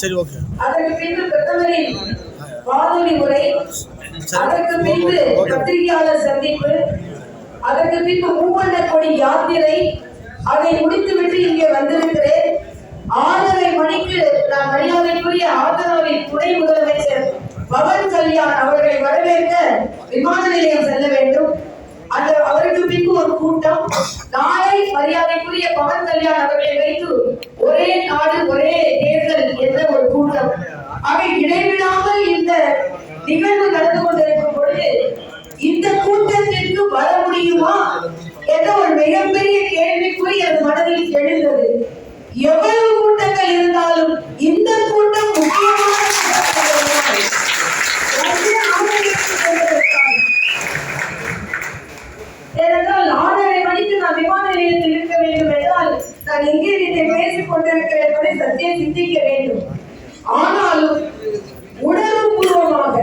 சரி ஓகே அதற்கு பின்பு பிரதமரின் வானொலி உரை சரி அதற்கு பின்பு ஓகே பத்திரிகையாளர் சந்திப்பு அதற்கு பின்பு மூவண்ண கொடி யாத்திரை அதை முடித்துவிட்டு இங்கே வந்திருக்கிறேன். ஆறரை மணிக்கு நான் மரியாதைக்குரிய ஆந்திராவின் துணை முதலமைச்சர் பவன் கல்யாண் அவர்களை வரவேற்க விமான நிலையம் செல்ல வேண்டும். அந்த அவருக்கு பின்பு ஒரு கூட்டம். நாளை மரியாதைக்குரிய பவன் கல்யாண் அவர்களை வைத்து ஒரே நாடு ஒரே தேர்தல் என்ற ஒரு கூட்டம். அவை இடைவிடாமல் இந்த நிகழ்வு நடந்து கொண்டிருக்கும் பொழுது இந்த கூட்டத்திற்கு வர முடியுமா என்ற ஒரு மிகப்பெரிய கேள்விக்குறி அது மனதில் எழுந்தது. எவ்வளவு கூட்டங்கள் இருந்தாலும் இந்த கூட்டம் நான் இருக்க வேண்டும் என்றால் நான் இங்கே இதை பேசிக் கொண்டிருக்கிறேன் என்பதை சத்தியம் சிந்திக்க வேண்டும். ஆனாலும் உணர்வுபூர்வமாக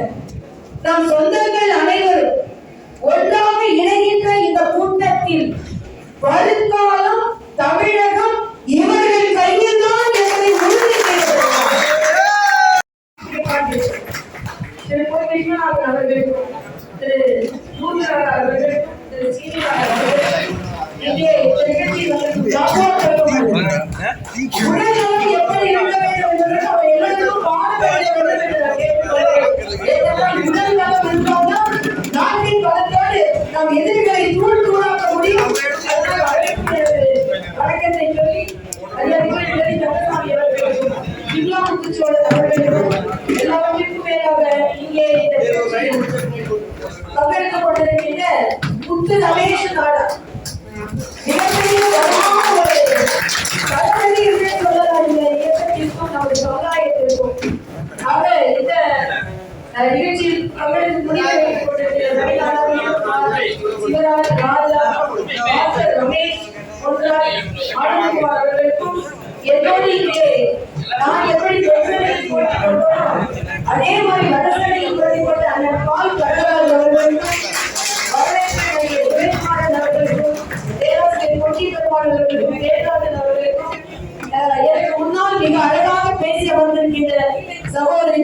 நம் சொந்தங்கள் அனைவரும் ஒன்றாக இணைகின்ற இந்த கூட்டத்தில் வருங்காலம் தமிழகம் இவர்கள் கையில் தான் என்பதை உறுதி செய்கிறார் அவர்களுக்கும் திரு மூர்த்திராஜ் அவர்களுக்கும் திரு சீனிவாசன் உடல்நலம் எப்படி என்னோடு நான் எப்படி வெற்றிலையில் போட்டிக் அதே மாதிரி வடசனையில் போட்டிக் கொண்ட அண்ணன் பால் கடலால் அவர்களுக்கும் வரவேற்புடைய வேட்பாளர் அவர்களுக்கும் தேவாசிரியர் பொட்டி பெருமாள் அவர்களுக்கும் அவர்களுக்கும் எனக்கு முன்னால் மிக அழகாக பேசி வந்திருக்கின்ற சகோதரி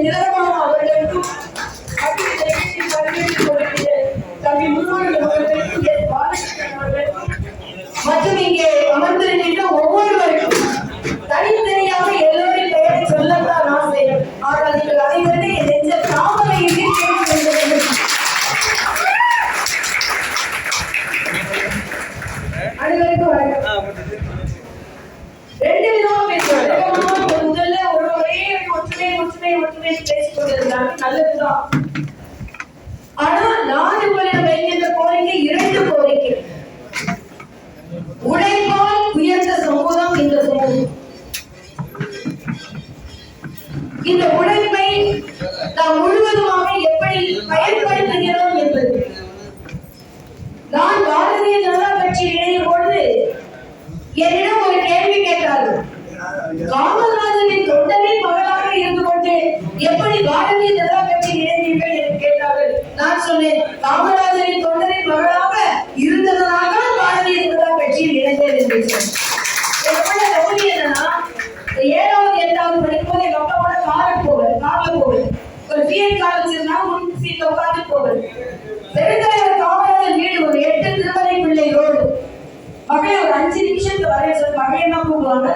அஞ்சு நிமிஷத்துல வரைய சொல்லி. மகளே தான் கூப்பிடுவாங்க?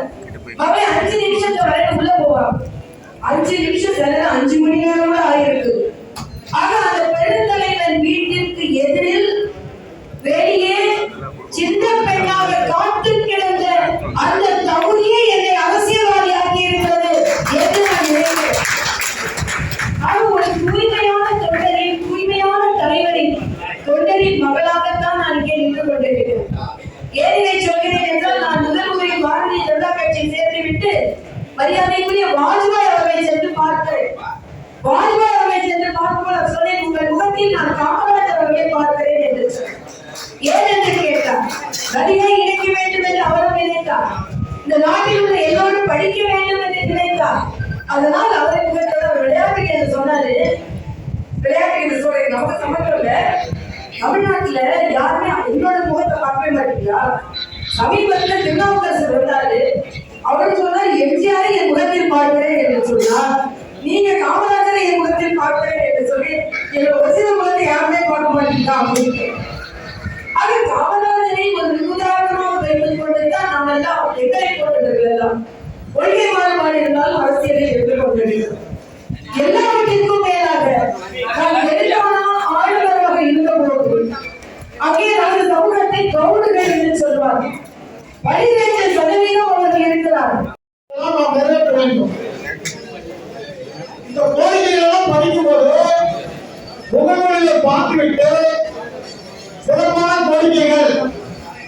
மகளே அஞ்சு நிமிஷத்துல வரைய உள்ள போவாங்க அஞ்சு நிமிஷம் செல்ல அஞ்சு மணி நேரம் கூட ஆயிருக்கு. ஆக அந்த பெருந்தலைவர் வீட்டிற்கு எதிரில் வெளியே சின்ன பெண்ணாக காத்து கிடந்த அந்த தகுதியை ஏன் இதை சொல்கிறேன் என்றால் நான் முதல் முறையில் பாரதிய ஜனதா கட்சியில் சேர்ந்துவிட்டு மரியாதைக்குரிய வாஜ்பாய் அவர்களை சென்று பார்த்தேன் வாஜ்பாய் அவர்களை சென்று பார்க்கும்போது அவர் சொன்னேன் உங்கள் முகத்தில் நான் காமராஜர் அவர்களை பார்க்கிறேன் என்று சொன்னேன். ஏன் என்று கேட்டார். நதியை இணைக்க வேண்டும் என்று அவரும் நினைத்தார். இந்த நாட்டில் உள்ள எல்லோரும் படிக்க வேண்டும் என்று நினைத்தார். அதனால் அவரை முகத்தோட விளையாட்டு என்று சொன்னாரு. விளையாட்டு என்று சொல்றேன் நமக்கு சமக்கம் இல்லை. தமிழ்நாட்டுல யாருமே என்னோட முகத்தை பார்க்கவே மாட்டீங்களா? சமீபத்துல திருநாவுக்கரசர் வந்தாரு அவர் சொன்னார் எம்ஜிஆரை என் முகத்தில் பார்க்கிறேன் என்று சொன்னார். நீங்க காமராஜரை என் முகத்தில் பார்க்கிறேன் என்று சொல்லி என்னோட வசதி முகத்தை யாருமே பார்க்க மாட்டீங்களா? அப்படின்னு அது காமராஜரை ஒரு உதாரணமாக வைத்துக் கொண்டுதான் நாம் எல்லாம் எத்தனை போட்டவர்கள் எல்லாம் கொள்கை மாறுபாடு இருந்தாலும் அரசியலை எதிர்கொண்டிருக்கிறோம் எல்லாவற்றிற்கும் மேலாக நாம் எதிரான ஆளுநராக இருந்தபோது அங்கே நமது சமூகத்தை கவுடுகள் என்று சொல்வார்கள் பதினைந்து சதவீதம் அவர்கள் இருக்கிறார்கள். நாம் நிறைவேற்ற வேண்டும். இந்த கோரிக்கைகளெல்லாம் படிக்கும்போது முகநூலில் பார்த்துவிட்டு சிறப்பான கோரிக்கைகள்.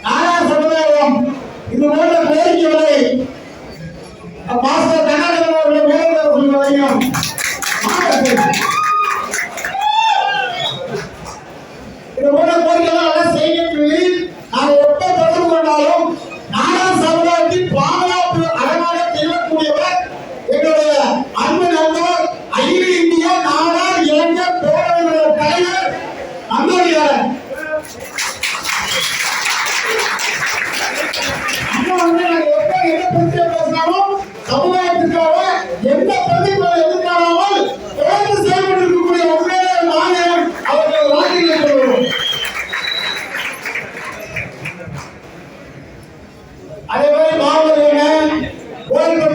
நாடார் சமுதாயம் இது போன்ற கோரிக்கைகளை மாஸ்டர் கர்நாடக அவர்கள் சொல்லுவதையும் Vuelva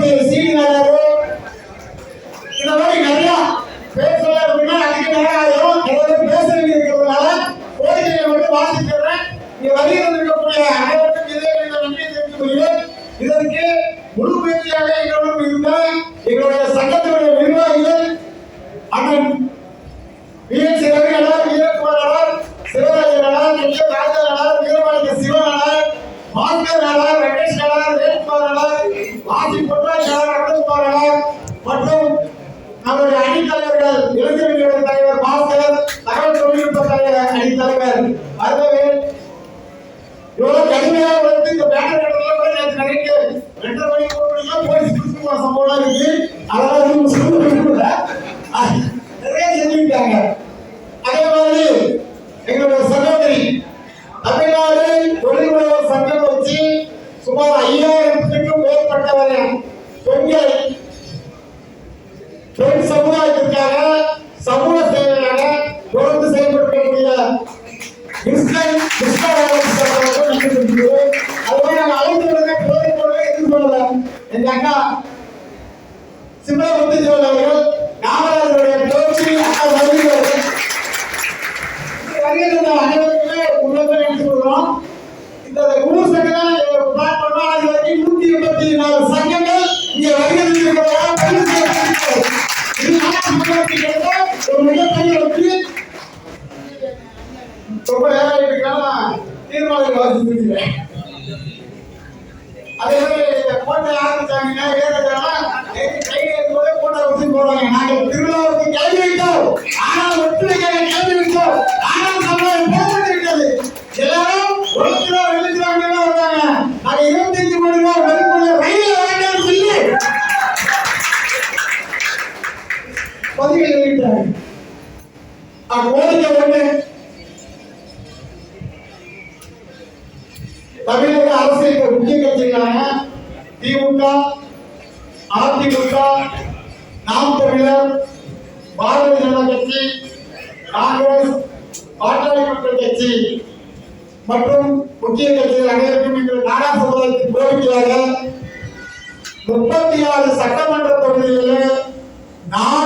ரொம்ப நேரம் இருக்கிறாங்க தீர்மானங்கள் வாசித்து அதே மாதிரி இந்த கோட்டை ஆரம்பிச்சாங்க ஏறதெல்லாம் கையில இருக்கும்போதே கோட்டை வச்சு போறாங்க நாங்கள் கட்சி காங்கிரஸ் பாட்டாளி மக்கள் கட்சி மற்றும் முக்கிய கட்சிகள் அனைவருக்கும் எங்கள் நாடா சமுதாயத்தின் கோரிக்கையாக முப்பத்தி ஆறு சட்டமன்ற தொகுதிகளில் நான்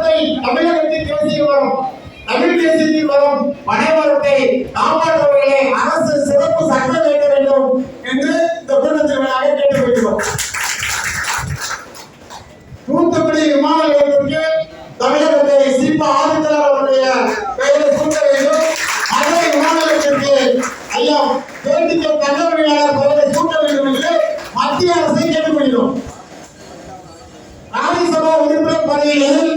வளத்தை தமிழகத்திற்கு பேசிய வரும் தமிழ் தேசியத்தில் வரும் பனைவரத்தை காப்பாற்றுவதிலே அரசு சிறப்பு சட்டம் வைக்க வேண்டும் என்று இந்த கூட்டத்தின் மேலாக கேட்டுக் கொள்கிறோம் தூத்துக்குடி விமான நிலையத்திற்கு தமிழகத்தை சிபா ஆதித்தனார் அவருடைய பெயரை சூட்ட வேண்டும். மதுரை விமான நிலையத்திற்கு ஐயா வேண்டிய தங்கமணியாளர் பெயரை சூட்ட வேண்டும் என்று மத்திய அரசை கேட்டுக் கொள்கிறோம் ராஜ்யசபா உறுப்பினர் பதவியில்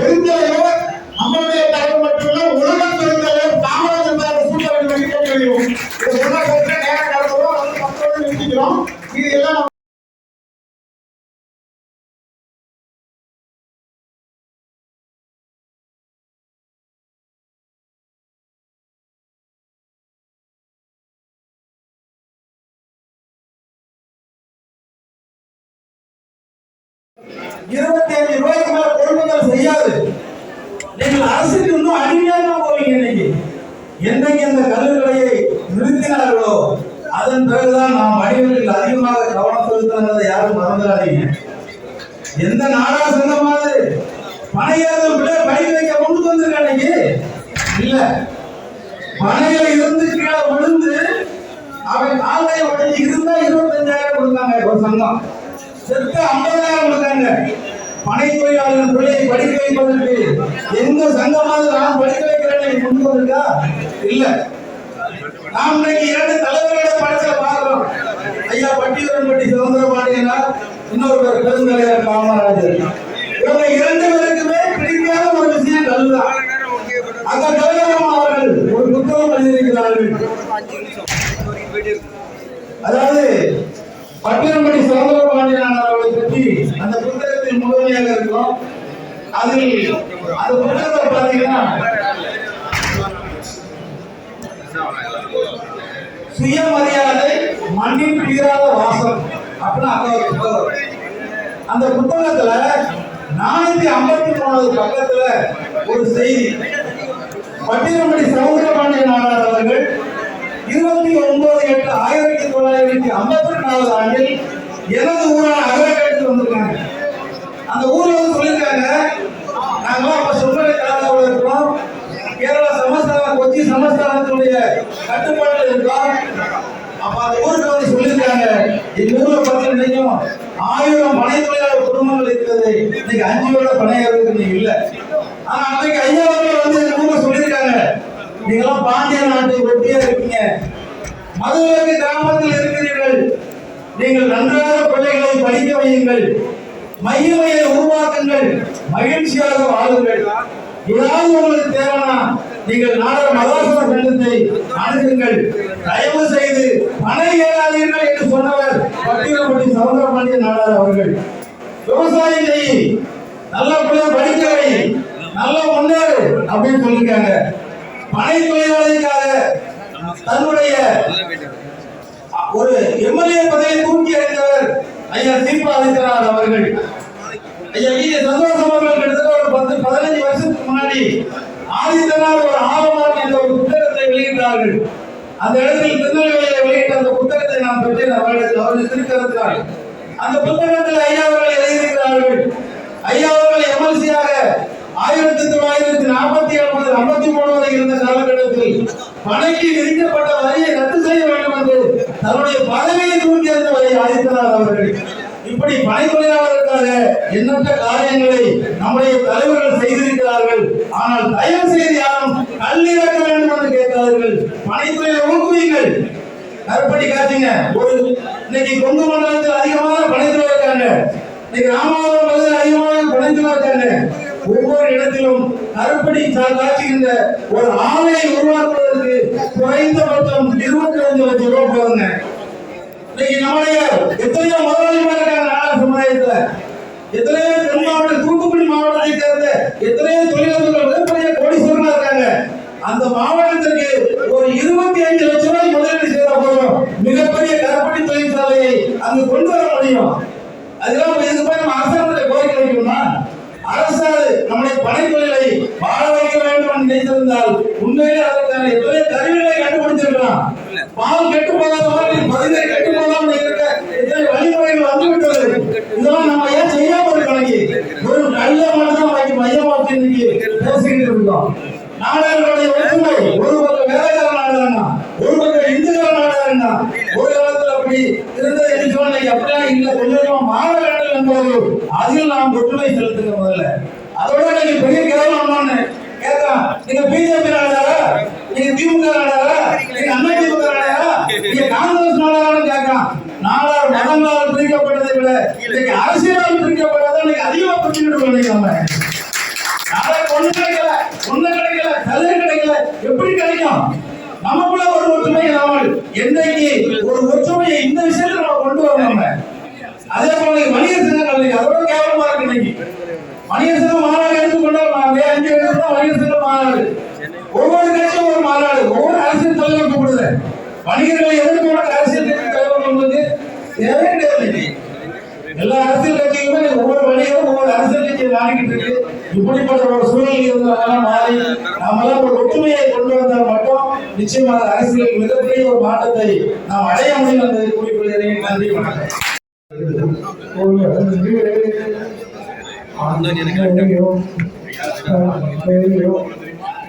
பெருந்தலைவர் நம்மளுடைய தலைவர் மட்டுமல்ல உலக பெருந்தலைவர் காமராஜர் சார் சூட்ட வேண்டும் என்று இது சொன்ன நேரம் கடந்தோம் அது மக்களோடு நிறுத்திக்கிறோம். இது எல்லாம் நம்ம இருபத்தி அஞ்சு ரூபாய்க்கு மேல கொள்முதல் செய்யாது. நீங்கள் அரசுக்கு இன்னும் அடிமையாக போவீங்க இன்னைக்கு. என்றைக்கு அந்த கல்லுக்கடையை நிறுத்தினார்களோ அதன் பிறகுதான் நாம் வணிகர்கள் அதிகமாக கவனம் செலுத்தினதை யாரும் மறந்துடாதீங்க. எந்த நாடா சொன்னமாவது பனையாதம் பிள்ளை பணி வைக்க கொண்டு வந்திருக்க இன்னைக்கு? இல்ல. பனையில இருந்து கீழே விழுந்து அவன் காலையை உடஞ்சி இருந்தா இருபத்தஞ்சாயிரம் கொடுத்தாங்க ஒரு சங்கம். செத்து ஐம்பதாயிரம் கொடுத்தாங்க. பனை தொழிலாளர்கள் பிள்ளையை படிக்க வைப்பதற்கு எந்த சங்கமாக நான் படிக்க வைக்கிறேன் கொண்டு வந்திருக்கா? இல்ல. நாம் இன்னைக்கு இரண்டு தலைவர்களை படத்தை பார்க்கிறோம் ஐயா பட்டியலன்பட்டி சுதந்திர பாண்டியனார் இன்னொருவர் பெருந்தலைவர் காமராஜர். இவங்க இரண்டு பேருக்குமே பிடிக்காத ஒரு விஷயம் கல்லுதான். அந்த தலைவரும் அவர்கள் ஒரு புத்தகம் எழுதியிருக்கிறார்கள். அதாவது பட்டினப்படி சுதந்திர பாண்டியனார் அவர்களை பற்றி அந்த புத்தகத்தில் முழுமையாக இருக்கும் அதில் அந்த புத்தகத்தை பார்த்தீங்கன்னா சுயமரியாதை மண்ணின் தீராத வாசம் அப்படின்னு அந்த ஒரு புத்தகம் அந்த புத்தகத்துல நானூத்தி ஐம்பத்தி மூணாவது பக்கத்துல ஒரு செய்தி. பட்டினப்படி சமுத்திரபாண்டிய நாடார் அவர்கள் இருபத்தி ஒன்பது எட்டு ஆயிரத்தி தொள்ளாயிரத்தி ஐம்பத்தி நாலாவது ஆண்டில் எனது ஊரான அகலக்கட்டுக்கு வந்திருக்காங்க அந்த ஊர்ல வந்து சொல்லியிருக்காங்க நாங்களாம் அப்ப சுந்தர கலாசாவில் இருக்கிறோம். கேரளா சமஸ்தானம் கொச்சி சமஸ்தானத்தினுடைய கட்டுப்பாட்டில் இருக்கோம் அப்ப அந்த ஊருக்கு வந்து சொல்லியிருக்காங்க இந்த ஊர்ல பார்த்தீங்கன்னா ஆயிரம் பனை தொழிலாளர் குடும்பங்கள் இருக்கிறது. இன்னைக்கு அஞ்சு பேரோட பணையாளருக்கு இன்னைக்கு இல்ல. ஆனா அன்னைக்கு ஐயா வந்து இந்த ஊர்ல சொல்லியிருக்காங்க நீங்களாம் பாண்டிய நாட்டை ஒட்டியா இருக்கீங்க. மதுரை கிராமத்தில் இருக்கிறீர்கள். நீங்கள் நன்றாக பிள்ளைகளை படிக்க வையுங்கள். மையமையை உருவாக்குங்கள். மகிழ்ச்சியாக வாழுங்கள். ஏதாவது உங்களுக்கு தேவைன்னா நீங்கள் நாடக மகாசன சங்கத்தை அணுகுங்கள். தயவு செய்து பணை ஏறாதீர்கள் என்று சொன்னவர் பட்டியலப்பட்டி சவுந்தரபாண்டிய நாடார் அவர்கள். விவசாயம் செய் நல்ல பிள்ளை படிக்க வை நல்ல முன்னேறு அப்படின்னு சொல்லியிருக்காங்க. பனை தொழிலாளிக்காக தன்னுடைய ஒரு எம்எல்ஏ பதவியை தூக்கி அறிந்தவர் ஐயா தீபா அவர்கள். ஐயா வி சந்தோஷம் அவர்கள் கிட்டத்தட்ட ஒரு பத்து பதினஞ்சு வருஷத்துக்கு முன்னாடி ஆதித்யநாத் ஒரு ஆலமரம் என்ற ஒரு புத்தகத்தை வெளியிட்டார்கள். அந்த இடத்தில் திருநெல்வேலியை வெளியிட்ட அந்த புத்தகத்தை நான் பெற்றேன். அவர்கள் அவர்கள் திருக்கருத்தார் அந்த புத்தகத்தில் ஐயா அவர்கள் எழுதியிருக்கிறார்கள். ஐயா அவர்கள் எம்எல்சியாக ஆயிரத்தி தொள்ளாயிரத்தி நாற்பத்தி ஒன்பது ஐம்பத்தி மூணு வரை இருந்த காலகட்டத்தில் பணிக்கு விதிக்கப்பட்ட வரியை ரத்து செய்ய வேண்டும் என்று தன்னுடைய பதவியை தூக்கி எறிந்தவரை ஆதித்தனார் அவர்கள். இப்படி பணி எண்ணற்ற காரியங்களை நம்முடைய தலைவர்கள் செய்திருக்கிறார்கள். ஆனால் தயவு செய்து யாரும் கல்லிறக்க வேண்டும் என்று கேட்கிறார்கள் பணித்துறையை ஊக்குவிங்கள் கருப்பட்டி காட்டுங்க ஒரு இன்னைக்கு கொங்கு மண்டலத்தில் அதிகமான பணித்துறை இருக்காங்க. இன்னைக்கு ராமநாதபுரம் பகுதியில் அதிகமான பணித்துறை இருக்காங்க. ஒவ்வொரு இடத்திலும் கருப்படி காட்டுகின்ற ஒரு ஆலையை உருவாக்குவதற்கு குறைந்தபட்சம் இருபத்தி அஞ்சு லட்சம் ரூபாய் போதுங்க. இன்னைக்கு நம்முடைய எத்தனையோ முதலாளிமார் இருக்காங்க நாடக சமுதாயத்துல எத்தனையோ தென் மாவட்டம் தூத்துக்குடி மாவட்டத்தை சேர்ந்த எத்தனையோ தொழிலாளர்கள் மிகப்பெரிய கோடீஸ்வரனா இருக்காங்க. அந்த மாவட்டத்திற்கு ஒரு இருபத்தி அஞ்சு லட்சம் ரூபாய் முதலீடு செய்த போதும் மிகப்பெரிய கருப்பட்டி தொழிற்சாலையை அங்கு கொண்டு வர முடியும். அதெல்லாம் இதுக்கு போய் நம்ம அரசாங்கத்தை கோரிக்கை வைக்கணுமா? அரசாது நம்முடைய பனைத்தொழிலை வாழ வைக்க வேண்டும் என்று நினைத்திருந்தால் உண்மையிலே அதற்கான எத்தனை கருவிகளை கண்டுபிடிச்சிருக்கலாம் பால் கெட்டு போகாத மாதிரி பதினை கெட்டு போகாம இருக்க இத்தனை வழிமுறைகள் வந்துவிட்டது. இதெல்லாம் நம்ம ஏன் செய்யாம இருக்கணும் வெறும் கல்ல மட்டும் தான் வைக்க மையமாக்கி இன்னைக்கு பேசிக்கிட்டு இருந்தோம். நாடகங்களுடைய ஒற்றுமை ஒரு பக்கம் வேலைக்கார நாடகம்னா ஒரு பக்கம் இந்துக்கள் நாடகம்னா ஒரு காலத்துல அப்படி இருந்தது என்று சொன்ன எப்படியா இல்ல. கொஞ்சம் கொஞ்சமா மாற வேண்டும் என்பது அதில் நாம் ஒற்றுமை செலுத்துங்க முதல்ல. அதோட நீங்க பெரிய கேவலம் ஒண்ணு கேட்கலாம் நீங்க பிஜேபி நாடாரா நீங்க திமுக நீங்க அண்ணா திமுக நீங்க காங்கிரஸ் நாடாரான்னு கேட்கலாம் நாடார் மதங்களால் பிரிக்கப்பட்டதை விட இன்னைக்கு அரசியலால் பிரிக்கப்பட்டதை இன்னைக்கு அதிகமா பிரிச்சுக்கிட்டு நினைக்காம நாளைக்கு ஒண்ணு கிடைக்கல ஒண்ணு கிடைக்கல சலுகை கிடைக்கல. எப்படி கிடைக்கும்? நமக்குள்ள ஒரு ஒற்றுமை இல்லாமல் என்னைக்கு ஒரு ஒற்றுமையை இந்த விஷயத்துல நம்ம கொண்டு வரணும் அதே போல மணிய வணிகர் சங்கங்கள் அதோட கேவலமா இருக்கு இன்னைக்கு. மணிய சங்கம் மாநாடு எடுத்துக்கொண்டா அஞ்சு எடுத்து மணிய சங்கம் மாநாடு. ஒவ்வொரு கட்சியும் ஒரு மாநாடு ஒவ்வொரு அரசியல் தலைவர் கூப்பிடுது. வணிகர்களை உனக்கு அரசியல் கட்சி தலைவர் கொண்டு தேவையே இன்னைக்கு. எல்லா அரசியல் இன்னைக்கு ஒவ்வொரு வணிகரும் ஒவ்வொரு அரசியல் கட்சியை நாடிக்கிட்டு இருக்கு. இப்படிப்பட்ட ஒரு சூழ்நிலை இருந்தாலும் மாறி நாமெல்லாம் ஒரு ஒற்றுமையை கொண்டு வந்தால் மட்டும் நிச்சயமாக அரசியலில் மிகப்பெரிய ஒரு மாற்றத்தை நாம் அடைய முடியும் என்பதை கூறிக்கொள்கிறேன். நன்றி வணக்கம்.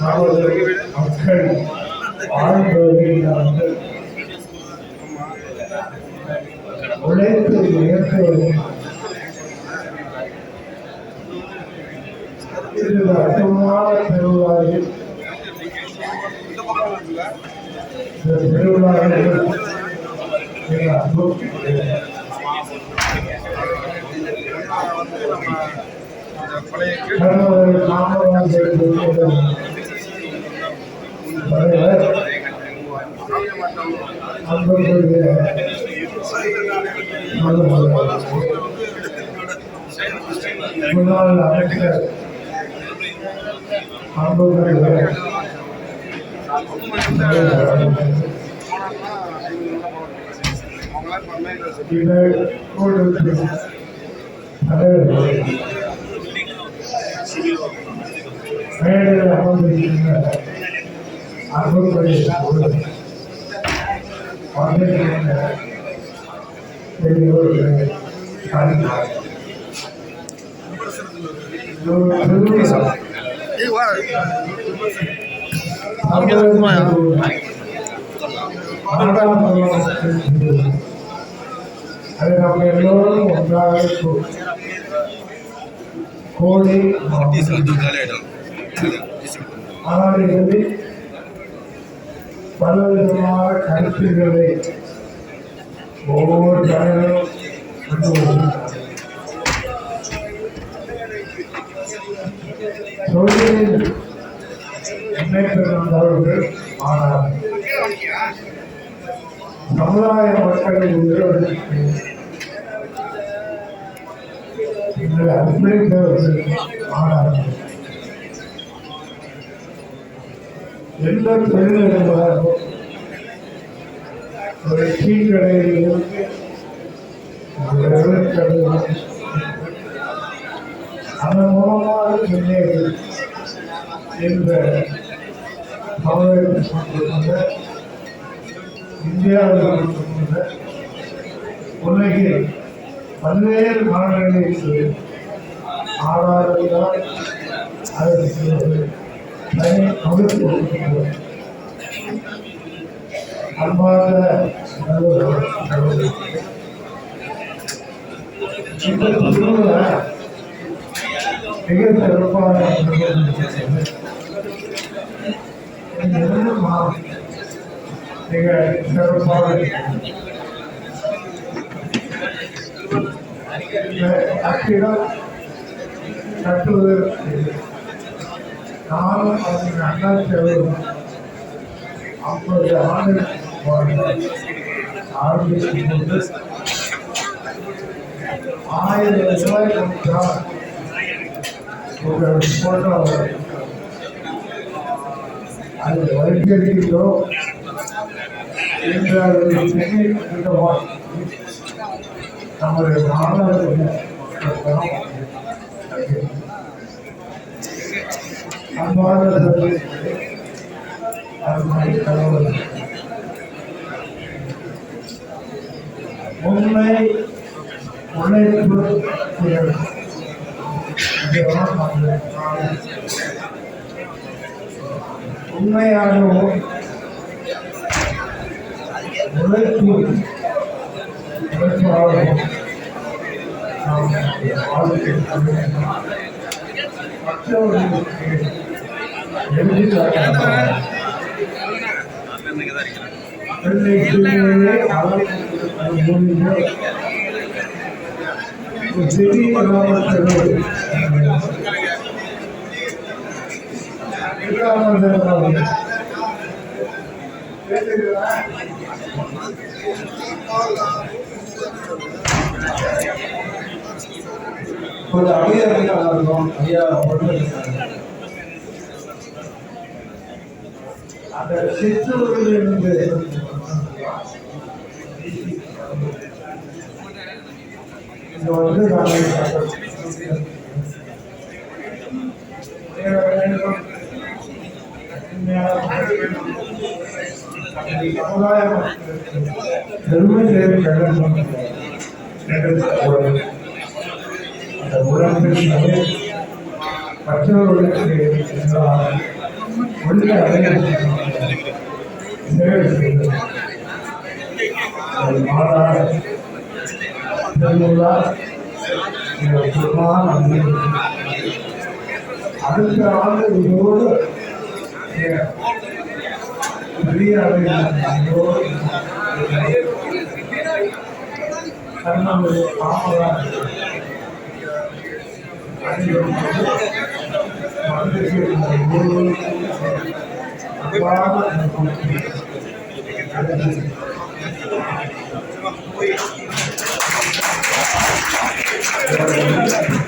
நமது மக்கள் வாழ்ந்து வருகிறார்கள் உழைத்து உயர்த்துவது இது அற்புதமான திருவிழாவில் இந்த திருவிழாவில் காமராஜர் தலைவர் அன்புக்குரிய முன்னாள் அமைச்சர் அன்புக்குரிய மேடையில் அமர்ந்திருக்கின்ற అదే నాకు ఎన్నో ఉండాలకు కోడి అలాగే பலவிதமான கருத்துக்களை ஒவ்வொரு தலைவரும் தொழிலில் முன்னேற்றம் வந்தவர்கள் ஆனால் சமுதாய மக்களை உயர்வதற்கு எங்களை அர்ப்பணித்தவர்கள் ஆனார்கள் எந்த தொழில் ஒரு டீ கடையில் அதன் மூலமாக முன்னேறி இந்த தமிழகத்தில் மட்டுமல்ல இந்தியாவில் உலகில் பல்வேறு மாநிலங்களில் ஆறாயிரம் அதற்கு அன்பார்ந்த நடுவர் இந்த திருவிழா மிக சிறப்பான மிக சிறப்பாக இருக்கிறது. இந்த கட்டுவதற்கு நானும் அதன் அண்ணா செலவும் ஐம்பது ஆண்டுகள் ஆரம்பிக்கும் போது ஆயிரம் ரூபாய் கொடுத்தால் ஒரு போட்டோ அது வைத்திருக்கிறோ என்ற சென்னை நம்முடைய மாணவர்கள் உண்மை உழைப்பு உண்மையாகவும் உழைப்பு உழைப்பாகவும் நாம் வாழ்க்கை மற்றவர்களுக்கு கொஞ்சம் அமைதியாக இருந்தா நல்லா இருக்கும். ஐயா ஒன்று அந்த சிற்றூர்கள் என்று இங்க வந்து பெருமை தேவை கடன் அந்த மற்றவர்களுக்கு உள்ள அடைய அடுத்த ஆண்டு இதோடு பெரிய Thank you.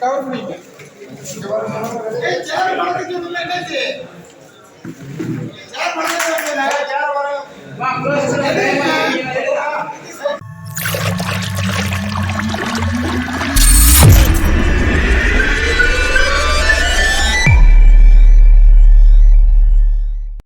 கவர் பண்ணிட்டு சேர்